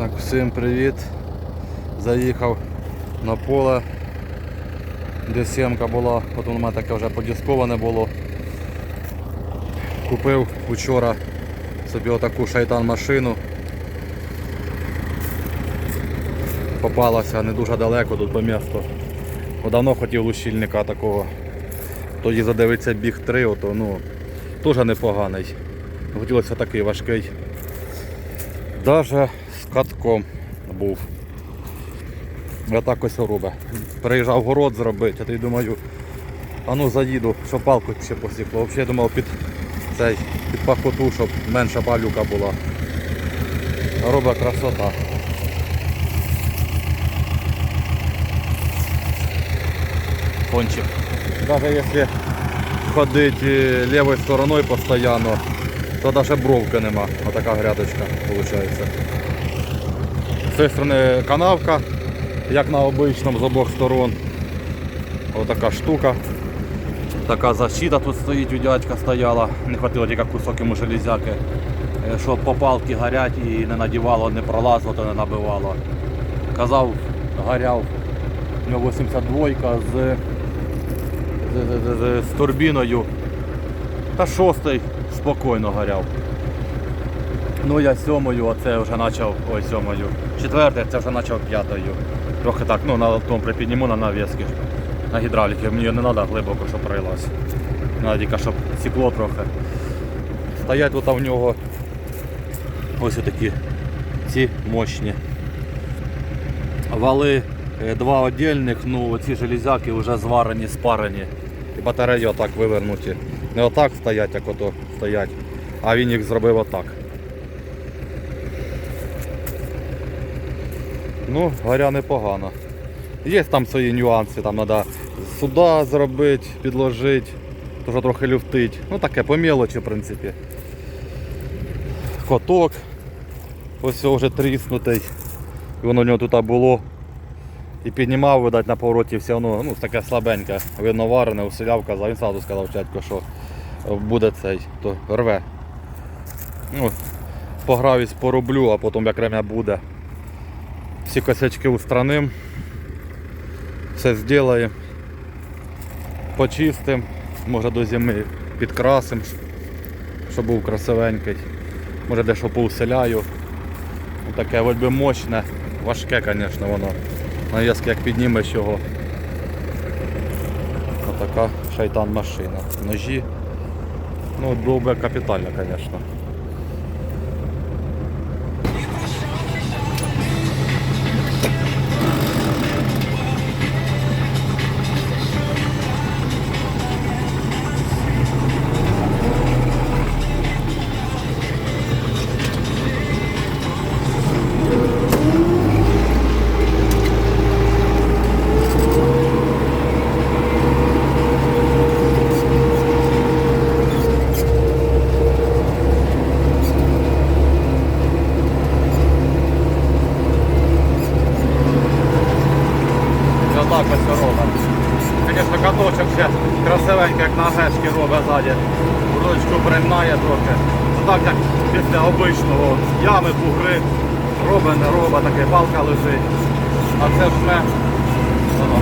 Так, всім привіт. Заїхав на поле, де сімка була, потім у мене таке вже подісковане було. Купив вчора собі отаку шайтан машину. Попалася не дуже далеко тут по місту. Давно хотів лущильника такого. Тоді задивиться біг 3, ото, ну, теж непоганий. Хотілося такий важкий. Даже катком був. Отак ось робить. Приїжджав город зробити, а ти думаю, а ну заїду, щоб палку ще посікло. Взагалі думав під цей, під пахоту, щоб менша палюка була. Робить красота. Кончик. Даже если ходить е, левой стороной постоянно, то даже бровки нема. Отака грядочка виходить. Цієї сторони канавка, як на обичному з обох сторон. Отака штука. Така защита тут стоїть, у дядька стояла. Не хватило тільки кусок йому железяки. Е, Щоб попалки горять і не надівало, не пролазило, то не набивало. Казав, горяв. У нього 82 з, з, з, з, з турбіною. Та шостий спокійно горяв. Ну я сьомою, а це вже почав, ой, сьомою. Четвертий, це вже почав п'ятою. Трохи так, ну на тому припідніму на навіски. На гідравліки. Мені не треба глибоко, щоб прилась. Треба тільки, щоб сікло трохи. Стоять тут в нього ось такі ці мощні. Вали е, два отдельних, ну ці железяки вже зварені, спарені. І батареї отак вивернуті. Не отак стоять, як ото стоять, а він їх зробив отак. Ну, горя непогано. Є там свої нюанси, там треба сюди зробити, підложити, теж трохи люфтить. Ну таке по мелочі, в принципі. Коток. Ось вже тріснутий. І воно у нього тут було. І піднімав, видать, на повороті все одно, ну, таке слабеньке, видно варене, усиляв, казав, він сразу сказав чатько, що буде цей, то рве. Ну, погравість пороблю, а потім як время буде. Всі косячки устраним. Все зробимо. Почистимо, може до зими підкрасимо, щоб був красивенький. Може дещо поуселяю. Таке вроді мощне, важке, звісно, воно. Нав'язки як піднімеш його. Отака шайтан машина. Ножі. Ну, було б капітально, звісно. Каточок красивенько, як на гешки робить ззаді. Ручку приймає трохи. Ну так як після обичного ями, бугри, робить, не робить, таке палка лежить. А це ж воно,